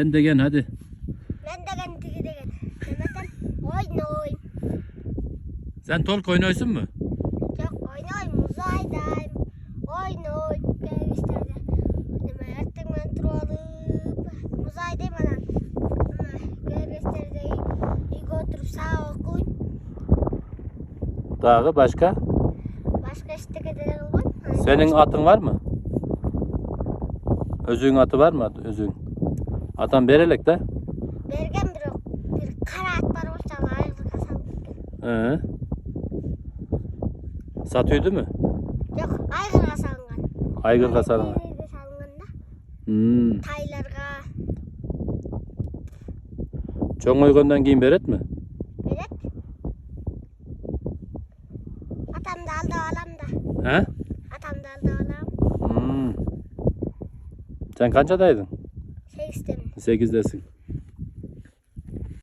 Sen de gel hadi. Ben de kendi gidelim. Demeden oyun oyun. Sen tolk oynuyorsun mu? Çok oyun uzaydayım. Oyun oyun. Gel isterdi. Deme artık ben trollüp. Uzaydayım lan. Ama gel isterdi. İlk oturup sağ okuyun. Dağı başka? Başka işte gidelim var. Senin atın var mı? Özün atı var mı? Özün. Adam berelekte. Bergen bir, bir kara at var olsa ayrılık Hasan. Ee. Satıyordu mu? Yok aygır kasalgan. Aygır kasalgan. Hmm. Taylarga. Çok uygundan giyin beret mi? Beret. Atam da aldı alam da. He? Atam da aldı alam. Hmm. Sen kaçadaydın? Şey Sekizdim. 8'desin.